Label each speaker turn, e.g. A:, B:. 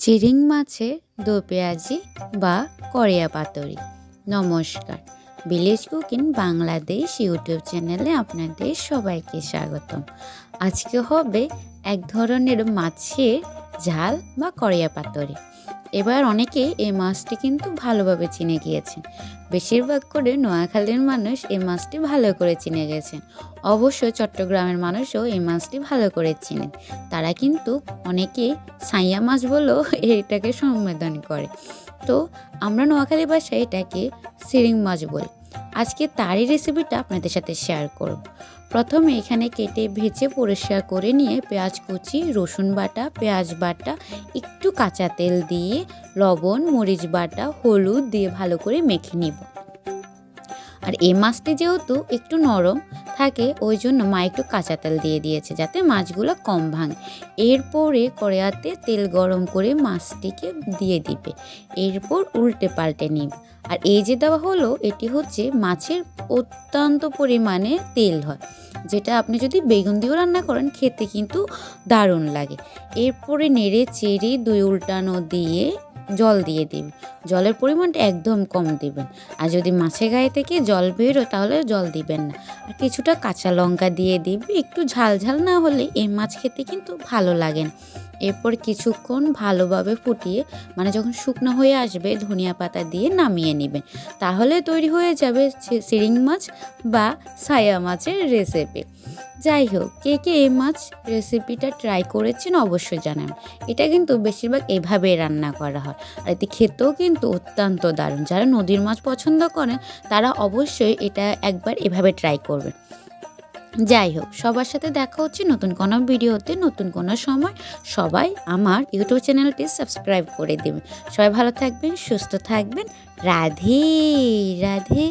A: চিরিং মাছের দো পেঁয়াজি বা করিয়া পাতুরি। নমস্কার। ভিলেজ কুকিং বাংলাদেশ ইউটিউব চ্যানেলে আপনাদের সবাইকে স্বাগতম। আজকে হবে এক ধরনের মাছের ঝাল বা করিয়া পাতুরি। এবার অনেকে এই মাছটি কিন্তু ভালোভাবে চিনে গিয়েছেন বেশিরভাগ করে নোয়াখালীর মানুষ এই মাছটি ভালো করে চিনে গেছেন অবশ্য চট্টগ্রামের মানুষও এই মাছটি ভালো করে চিনেন তারা কিন্তু অনেকে সাইয়া মাছ বলেও এটাকে সম্বোধন করে। তো আমরা নোয়াখালী ভাষায় এটাকে সিরিং মাছ বলি। আজকে তারই রেসিপিটা আপনাদের সাথে শেয়ার করব। প্রথমে এখানে কেটে ভেজে পরিষ্কার করে নিয়ে পেঁয়াজ কুচি, রসুন বাটা, পেঁয়াজ বাটা, একটু কাঁচা তেল দিয়ে, লবণ, মরিচ বাটা, হলুদ দিয়ে ভালো করে মেখে নিব। আর এই মাছটি যেহেতু একটু নরম থাকে, ওই জন্য মা একটু কাঁচা তেল দিয়ে দিয়েছে যাতে মাছগুলো কম ভাঙে। এরপরে কড়াইতে তেল গরম করে মাছটিকে দিয়ে দিবে। এরপর উল্টে পাল্টে নিবে। আর এই যে দেওয়া হলো, এটি হচ্ছে মাছের অত্যন্ত পরিমাণে তেল হয়। যেটা আপনি যদি বেগুন দিয়েও রান্না করেন, খেতে কিন্তু দারুণ লাগে। এরপরে নেড়ে চেড়ে দুই উল্টানো দিয়ে জল দিয়ে দিবেন জলের পরিমাণটা একদম কম দিবেন। আর যদি মাছের গায়ে থেকে জল বেরো তাহলে জল দিবেন না। আর কিছুটা কাঁচা লঙ্কা দিয়ে দিবি, একটু ঝাল ঝাল না হলে এই মাছ খেতে কিন্তু ভালো লাগে না। এরপর কিছুক্ষণ ভালোভাবে ফুটিয়ে মানে যখন শুকনো হয়ে আসবে, ধনিয়া পাতা দিয়ে নামিয়ে নেবেন। তাহলে তৈরি হয়ে যাবে সিরিং মাছ বা সায়া মাছের রেসিপি যাই হোক কে কে এই মাছ রেসিপিটা ট্রাই করেছেন অবশ্যই জানান। এটা কিন্তু বেশিরভাগ এভাবেই রান্না করা হয়। আর এতে খেতেও কিন্তু অত্যন্ত দারুণ। যারা নদীর মাছ পছন্দ করেন, তারা অবশ্যই এটা একবার এভাবে ট্রাই করবেন। যাই হোক সবার সাথে দেখা হচ্ছে নতুন কোনো ভিডিওতে, নতুন কোনো সময়। সবাই আমার ইউটিউব চ্যানেলটি সাবস্ক্রাইব করে দেবেন। সবাই ভালো থাকবেন, সুস্থ থাকবেন। রাধে রাধে।